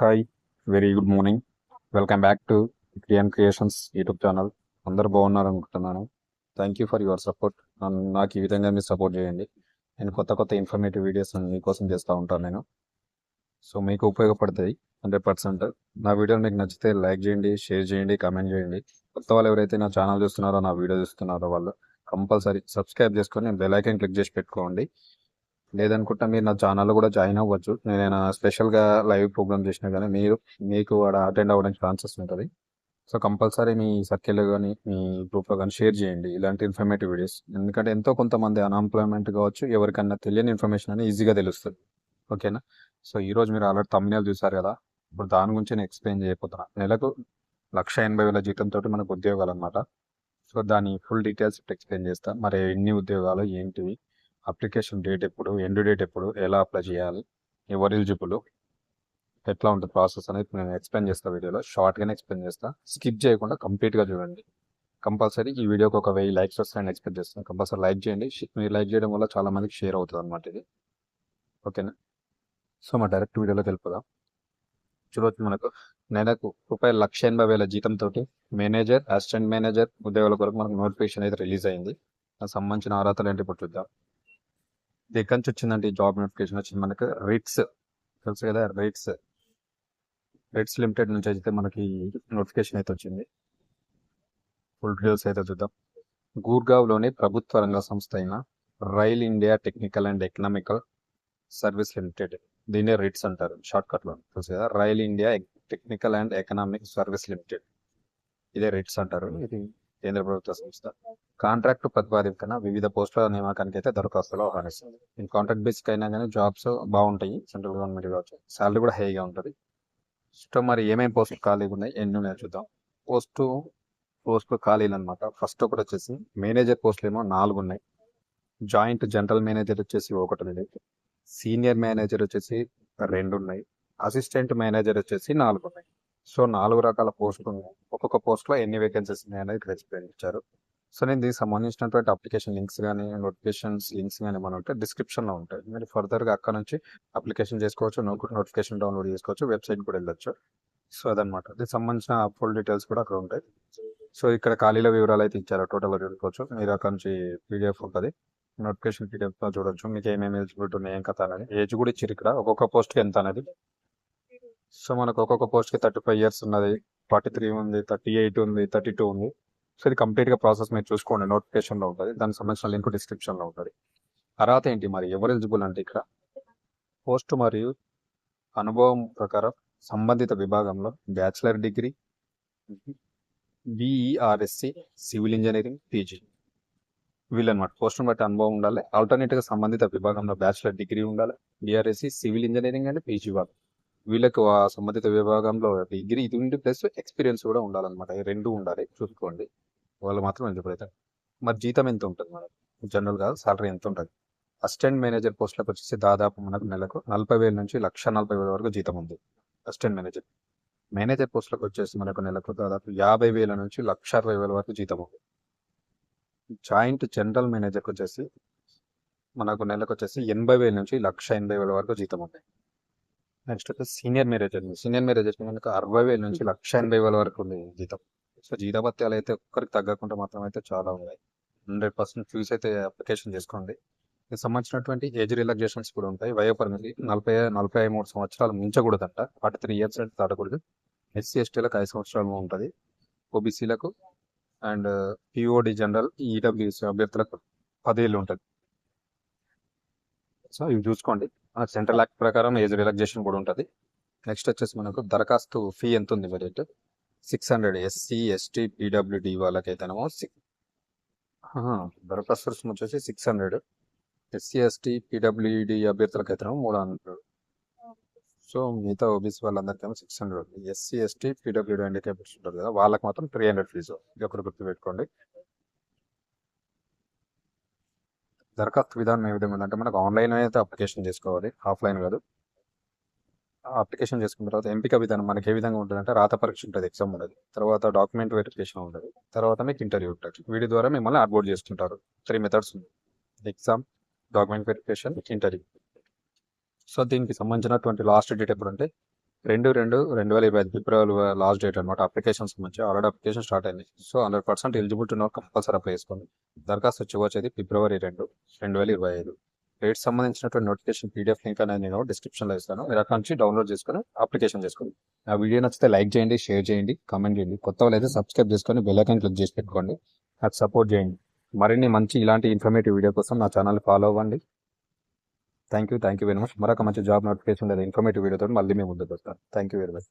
Hi very good morning welcome back to క్రియన్ creations YouTube channel అందరు బాగున్నారు అనుకుంటున్నాను. Thank you for your support నాకు ఈ విధంగా మీరు సపోర్ట్ చేయండి. నేను కొత్త కొత్త ఇన్ఫర్మేటివ్ వీడియోస్ మీకోసం చేస్తూ ఉంటాను నేను. సో మీకు ఉపయోగపడుతుంది హండ్రెడ్ పర్సెంట్. నా వీడియో మీకు నచ్చితే లైక్ చేయండి షేర్ చేయండి కామెంట్ చేయండి. కొత్త వాళ్ళు ఎవరైతే నా ఛానల్ చూస్తున్నారో నా వీడియో చూస్తున్నారో వాళ్ళు కంపల్సరీ సబ్స్క్రైబ్ చేసుకొని బెల్ ఐకన్ క్లిక్ చేసి పెట్టుకోండి. లేదనుకుంటే మీరు నా ఛానల్లో కూడా జాయిన్ అవ్వచ్చు. నేను స్పెషల్గా లైవ్ ప్రోగ్రామ్ చేసినా కానీ మీరు మీకు అక్కడ అటెండ్ అవ్వడానికి ఛాన్సెస్ ఉంటుంది. సో కంపల్సరీ మీ సర్కిల్లో కానీ మీ గ్రూప్లో కానీ షేర్ చేయండి ఇలాంటి ఇన్ఫర్మేటివ్ వీడియోస్. ఎందుకంటే ఎంతో కొంతమంది అన్ఎంప్లాయ్మెంట్ కావచ్చు ఎవరికన్నా తెలియని ఇన్ఫర్మేషన్ అని ఈజీగా తెలుస్తుంది. ఓకేనా? సో ఈరోజు మీరు ఆల్రెడీ తమ్మినేలు చూసారు కదా? ఇప్పుడు దాని గురించి నేను ఎక్స్ప్లెయిన్ చేయబోతున్నా. నెలకు లక్ష ఎనభై వేల జీతంతో మనకు ఉద్యోగాలు అనమాట సో దాని ఫుల్ డీటెయిల్స్ ఎక్స్ప్లెయిన్ చేస్తా. మరి ఎన్ని ఉద్యోగాలు ఏంటివి అప్లికేషన్ డేట్ ఎప్పుడు ఎండ్ డేట్ ఎప్పుడు ఎలా అప్లై చేయాలి ఎవరు ఎలిజిబుల్ ఎట్లా ఉంటుంది ప్రాసెస్ అనేది నేను ఎక్స్ప్లెయిన్ చేస్తా వీడియోలో. షార్ట్గానే ఎక్స్ప్లెయిన్ చేస్తా. స్కిప్ చేయకుండా కంప్లీట్గా చూడండి. కంపల్సరీ ఈ వీడియోకి ఒక వెయ్యి లైక్స్ వస్తాయని ఎక్స్పెక్ట్ చేస్తాను. కంపల్సరీ లైక్ చేయండి. మీరు లైక్ చేయడం వల్ల చాలా మందికి షేర్ అవుతుంది అనమాట ఇది. ఓకేనా? సో మా డైరెక్ట్ వీడియోలోకి వెళ్ళిపోదాం. చూడవచ్చు మనకు. నెలకు రూపాయలు లక్ష ఎనభై వేల జీతంతో మేనేజర్ అసిస్టెంట్ మేనేజర్ ఉద్యోగుల కొరకు మనకు నోటిఫికేషన్ అయితే రిలీజ్ అయింది. దానికి సంబంధించిన అర్హతలు ఏంటి ఇప్పుడు చూద్దాం. ఇది ఎక్కడి నుంచి వచ్చిందంటే జాబ్ నోటిఫికేషన్ వచ్చింది. మనకు రిట్స్ తెలుసు కదా రిట్స్ రిట్స్ లిమిటెడ్ నుంచి అయితే మనకి నోటిఫికేషన్ అయితే వచ్చింది. ఫుల్ డీటెయిల్స్ అయితే చూద్దాం. గూర్గావ్లోని ప్రభుత్వ రంగ సంస్థ అయిన rail India technical and economical service limited దీన్నే రిట్స్ అంటారు. షార్ట్ తెలుసు కదా? Rail India technical and economic service limited ఇదే రిట్స్ అంటారు. ఇది కేంద్ర ప్రభుత్వ సంస్థ. కాంట్రాక్ట్ ప్రతిపాదికన వివిధ పోస్టుల నియామకానికి అయితే దరఖాస్తులు ఆహ్వానిస్తుంది. ఇన్ కాంట్రాక్ట్ బేసిక్ అయినా కానీ జాబ్స్ బాగుంటాయి సెంట్రల్ గవర్నమెంట్ కావచ్చు శాలరీ కూడా హైగా ఉంటుంది. సో మరి ఏమేమి పోస్టులు ఖాళీగా ఉన్నాయి? ఎన్ని ఉన్నాయో చూద్దాం. పోస్టు పోస్టులు ఖాళీలు అనమాట ఫస్ట్ ఒకటి వచ్చేసి మేనేజర్ పోస్టులు ఏమో నాలుగు ఉన్నాయి. జాయింట్ జనరల్ మేనేజర్ వచ్చేసి ఒకటి ఉంది. సీనియర్ మేనేజర్ వచ్చేసి రెండు ఉన్నాయి. అసిస్టెంట్ మేనేజర్ వచ్చేసి నాలుగు ఉన్నాయి. సో నాలుగు రకాల పోస్టులు ఉన్నాయి. ఒక్కొక్క పోస్ట్లో ఎన్ని వేకెన్సీస్ ఉన్నాయి అనేది ఇక్కడ ఎక్స్ప్లెయిన్ ఇచ్చారు సో నేను దీనికి సంబంధించినటువంటి అప్లికేషన్ లింక్స్ కానీ నోటిఫికేషన్స్ లింక్స్ కానీ మన ఉంటే డిస్క్రిప్షన్లో ఉంటాయి. మీరు ఫర్దర్గా అక్కడ నుంచి అప్లికేషన్ చేసుకోవచ్చు నోటిఫికేషన్ డౌన్లోడ్ చేసుకోవచ్చు వెబ్సైట్ కూడా వెళ్ళొచ్చు. సో అదనమాట దీనికి సంబంధించిన ఫుల్ డీటెయిల్స్ కూడా అక్కడ ఉంటాయి. సో ఇక్కడ ఖాళీల వివరాలు అయితే ఇచ్చారు. టోటల్ చూసుకోవచ్చు. మీరు అక్కడ నుంచి పీడిఎఫ్ ఉంటుంది. నోటిఫికేషన్ పీడిఎఫ్ చూడొచ్చు. మీకు ఏమేమి ఎలిజిబిలిటీ ఉన్నాయి ఏం కథ అనేది. ఏజ్ కూడా ఇచ్చారు ఇక్కడ. ఒక్కొక్క పోస్ట్కి ఎంత అనేది. సో మనకు ఒక్కొక్క పోస్ట్కి థర్టీ ఫైవ్ ఇయర్స్ ఉన్నది ఫార్టీ త్రీ ఉంది థర్టీ ఎయిట్ ఉంది థర్టీ టూ ఉంది. సో ఇది కంప్లీట్గా ప్రాసెస్ మీరు చూసుకోండి నోటిఫికేషన్లో ఉంటుంది దానికి సంబంధించిన లింక్ డిస్క్రిప్షన్లో ఉంటుంది. అర్హత ఏంటి మరి ఎవరు ఎలిజిబుల్ అంటే ఇక్కడ? పోస్ట్ మరియు అనుభవం ప్రకారం సంబంధిత విభాగంలో bachelor degree BE or BSc civil engineering PG. వీళ్ళనమాట పోస్ట్ని బట్టి అనుభవం ఉండాలి. ఆల్టర్నేట్గా సంబంధిత విభాగంలో బ్యాచిలర్ డిగ్రీ ఉండాలి. BE or BSc civil engineering and PG వాళ్ళు వీళ్ళకు ఆ సంబంధిత విభాగంలో డిగ్రీ ఇది ఉండి ప్లస్ ఎక్స్పీరియన్స్ కూడా ఉండాలన్నమాట. ఈ రెండు ఉండాలి. చూసుకోండి. వాళ్ళు మాత్రం ఎలిజిబుల్ మరి జీతం ఎంత ఉంటుంది మనకు జనరల్గా సాలరీ ఎంత ఉంటుంది? అసిస్టెంట్ మేనేజర్ పోస్టులకు వచ్చేసి దాదాపు మనకు నెలకు నలభై వేల నుంచి లక్ష నలభై వేల వరకు జీతం ఉంది. Assistant manager. మేనేజర్ పోస్టులకు వచ్చేసి మనకు నెలకు దాదాపు యాభై వేల నుంచి లక్ష అరవై వేల వరకు జీతం ఉంది. జాయింట్ జనరల్ మేనేజర్కి వచ్చేసి మనకు నెలకు వచ్చేసి ఎనభై వేల నుంచి లక్ష ఎనభై వేల వరకు జీతం ఉంది. నెక్స్ట్ వచ్చేసి సీనియర్ మేనేజర్ సీనియర్ మేనేజర్ మనకు అరవై వేల నుంచి లక్ష ఎనభై వేల వరకు ఉంది జీతం. సో జీతభత్యాలు అయితే ఒక్కరికి తగ్గకుండా మాత్రం అయితే చాలా ఉన్నాయి. హండ్రెడ్ పర్సెంట్ ఫీజు అయితే అప్లికేషన్ చేసుకోండి. దీనికి సంబంధించినటువంటి ఏజ్ రిలాక్సేషన్స్ కూడా ఉంటాయి. వయోపరిమితి నలభై నలభై మూడు సంవత్సరాలు మించకూడదంట. ఫార్టీ త్రీ ఇయర్స్ అయితే దాటకూడదు. ఎస్సీ ఎస్టీలకు ఐదు సంవత్సరాలు ఉంటుంది. ఓబీసీలకు అండ్ పిఓడి జనరల్ ఈడబ్ల్యూఎస్ అభ్యర్థులకు పదేళ్ళు ఉంటుంది. సో ఇవి చూసుకోండి. సెంట్రల్ యాక్ట్ ప్రకారం ఏజ్ రిలాక్సేషన్ కూడా ఉంటుంది. నెక్స్ట్ వచ్చేసి మనకు దరఖాస్తు ఫీ ఎంత ఉంది మరి six hundred SC ST PWD వాళ్ళకైతేనేమో six దరఖాస్తు రుసుము వచ్చేసి six hundred. SC ST PWD అభ్యర్థులకైతేనేమో మూడు హండ్రెడ్ సో మిగతా ఓబీసీ వాళ్ళందరికీ six hundred. SC ST PWD handicaps ఉంటారు కదా వాళ్ళకి మాత్రం త్రీ హండ్రెడ్ ఫీజు. ఇది ఒకటి గుర్తుపెట్టుకోండి. దరఖాస్తు విధానం ఏ విధంగా అంటే మనకు ఆన్లైన్ అయితే అప్లికేషన్ చేసుకోవాలి ఆఫ్లైన్ కాదు. అప్లికేషన్ చేసుకున్న తర్వాత ఎంపిక విధానం మనకి ఏ విధంగా ఉంటుంది అంటే రాత పరీక్ష ఉంటుంది ఎగ్జామ్ ఉండదు. తర్వాత డాక్యుమెంట్ వెరిఫికేషన్ ఉండదు. తర్వాత మీకు ఇంటర్వ్యూ ఉంటుంది. వీటి ద్వారా మిమ్మల్ని అడ్బోర్డ్ చేసుకుంటారు. త్రీ మెథడ్స్ ఉంది exam document verification interview. So దీనికి సంబంధించినటువంటి లాస్ట్ డేట్ ఎప్పుడు అంటే రెండు రెండు రెండు వేల ఇరవై ఐదు ఫిబ్రవరి లాస్ట్ డేట్ అనమాట అప్లికేషన్ సంబంధించి ఆల్రెడీ అప్లికేషన్ స్టార్ట్ అయింది. So hundred percent eligible to compulsory apply చేసుకోండి. దరఖాస్తు వచ్చి వచ్చేది ఫిబ్రవరి రెండు రెండు వేల ఇరవై ఐదు. రేట్ సంబంధించినటువంటి నోటిఫికేషన్ పీడిఎఫ్ లింక్ అనేది నేను డిస్క్రిప్షన్లో ఇస్తాను. మీరు అక్కడ నుంచి డౌన్లోడ్ చేసుకొని అప్లికేషన్ చేసుకోండి. ఆ వీడియో నచ్చితే లైక్ చేయండి షేర్ చేయండి కామెంట్ చేయండి. కొత్త వాళ్ళు అయితే సబ్స్క్రైబ్ చేసుకొని బెల్ ఐకాన్ క్లిక్ చేసి పెట్టుకోండి. నాకు సపోర్ట్ చేయండి. మరిన్ని మంచి ఇలాంటి ఇన్ఫర్మేటివ్ వీడియో కోసం నా ఛానల్ ఫాలో అవ్వండి. Thank you thank you very much. మరొక మంచి జాబ్ నోటిఫికేషన్ లేదా ఇన్ఫర్మేటివ్ వీడియోతో మళ్ళీ మేము ముందుకు వస్తాను. Thank you very much.